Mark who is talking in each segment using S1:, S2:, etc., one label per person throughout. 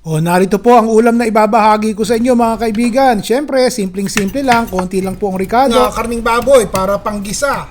S1: O narito po ang ulam na ibabahagi ko sa inyo mga kaibigan. Siyempre, simpleng-simple lang, konti lang po ang ricado.
S2: Nga karning baboy para panggisa.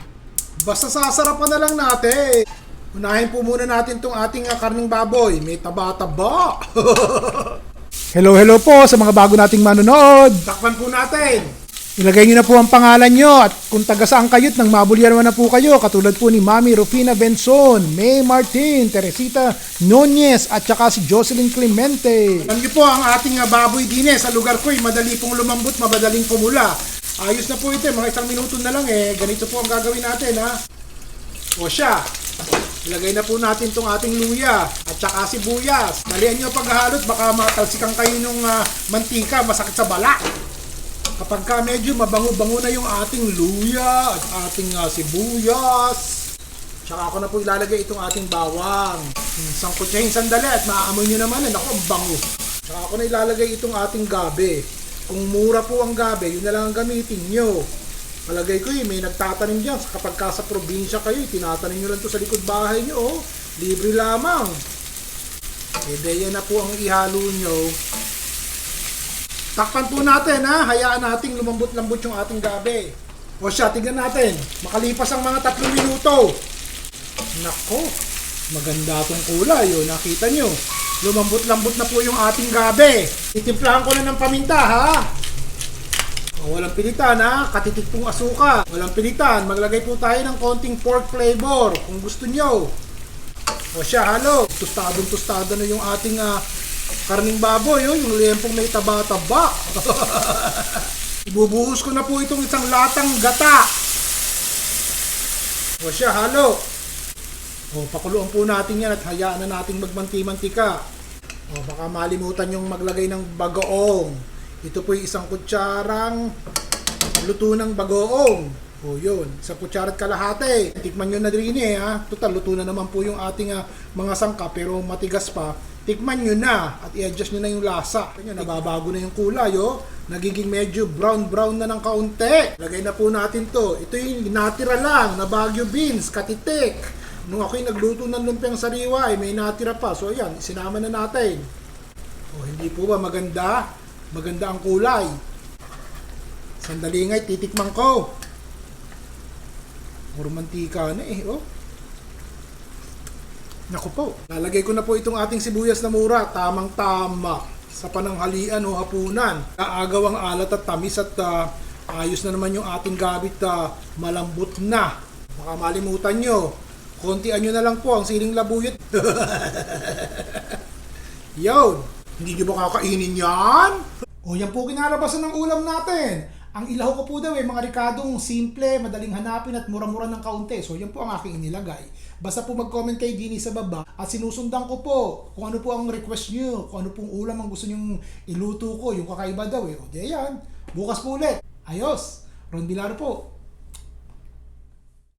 S2: Basta sasarapan na lang natin. Unahin po muna natin tong ating ah, karning baboy. May taba-taba.
S1: Hello, hello po sa mga bago nating manonood.
S2: Takpan po natin.
S1: Ilagay nyo na po ang pangalan nyo at kung taga saan kayo't nang mabulyawan na po kayo katulad po ni Mami Rufina Benson, May Martin, Teresita Nunez at saka si Jocelyn Clemente.
S2: Alam po ang ating ah, baboy din eh, sa lugar ko eh, madali pong lumambot, madaling pumula. Ayos na po ito, eh, mga isang minuto na lang eh. Ganito po ang gagawin natin ha. O siya, ilagay na po natin tong ating luya at saka sibuyas. Dalian ang paghahalot, baka matalsikan kayo ng ah, mantika, masakit sa balak. Kapag ka medyo mabango-bango na yung ating luya at ating ah, sibuyas, Tsaka ako na po ilalagay itong ating bawang. Isang kutsahin sandali at maaamoy nyo naman, eh, naku, ang bango. Tsaka ako na ilalagay itong ating gabi. Kung mura po ang gabi, yun na lang ang gamitin nyo. Palagay ko eh, may nagtatanim dyan. Kapag ka sa probinsya kayo, eh, tinatanim nyo lang to sa likod bahay nyo. Oh. Libre lamang. E de, yan na po ang ihalo nyo. Takpan po natin ha, hayaan nating lumambot-lambot yung ating gabi. O siya, tignan natin. Makalipas ang mga tatlong minuto. Nako, maganda tong kulay. O, nakita nyo. Lumambot-lambot na po yung ating gabi. Itimplahan ko na ng paminta ha. O, walang pilitan ha, katitik pong asuka. Walang pilitan, maglagay po tayo ng konting pork flavor kung gusto nyo. O siya, halo. Tostadong tostada na yung ating ah, karning baboy, oh, yung lempong may taba-taba. Ibubuhos ko na po itong isang latang gata. O siya, halo. O, pakuluan po natin yan at hayaan na natin magmanti-mantika. O, baka malimutan yung maglagay ng bagoong. Ito po yung isang kutsarang luto ng bagoong. O yun, sa kutsara at kalahati. Tikman nyo na rin eh ha. Total, luto na naman po yung ating ah, mga sangka pero matigas pa. Tikman nyo na at i-adjust nyo na yung lasa. Kanya, nababago na yung kulay oh. Nagiging medyo brown-brown na ng kaunti. Lagay na po natin to. Ito yung natira lang na Baguio beans, katitik. Nung ako'y nagluto ng lumpiang sariwa, eh, may natira pa. So ayan, sinama na natin. O hindi po ba maganda? Maganda ang kulay. Sandali nga, titikman ko. Puro mantika na eh, oh. Naku po, lalagay ko na po itong ating sibuyas na mura, tamang-tama sa pananghalian o hapunan. Kaagaw ang alat at tamis at ah, ayos na naman yung ating gabit ah, malambot na. Baka malimutan nyo, kontian nyo na lang po ang siling labuyot. Yun, hindi nyo ba kakainin yan? O yan po kinalabasan ng ulam natin. Ang ilaw ko po daw eh, mga rikadong simple, madaling hanapin at mura-mura ng kaunti. So yan po ang aking inilagay. Basta po mag-comment kay Dini sa baba at sinusundan ko po kung ano po ang request nyo, kung ano pong ulam ang gusto nyong iluto ko, yung kakaiba daw eh. O di yan, bukas po ulit. Ayos, Ron Bilaro po.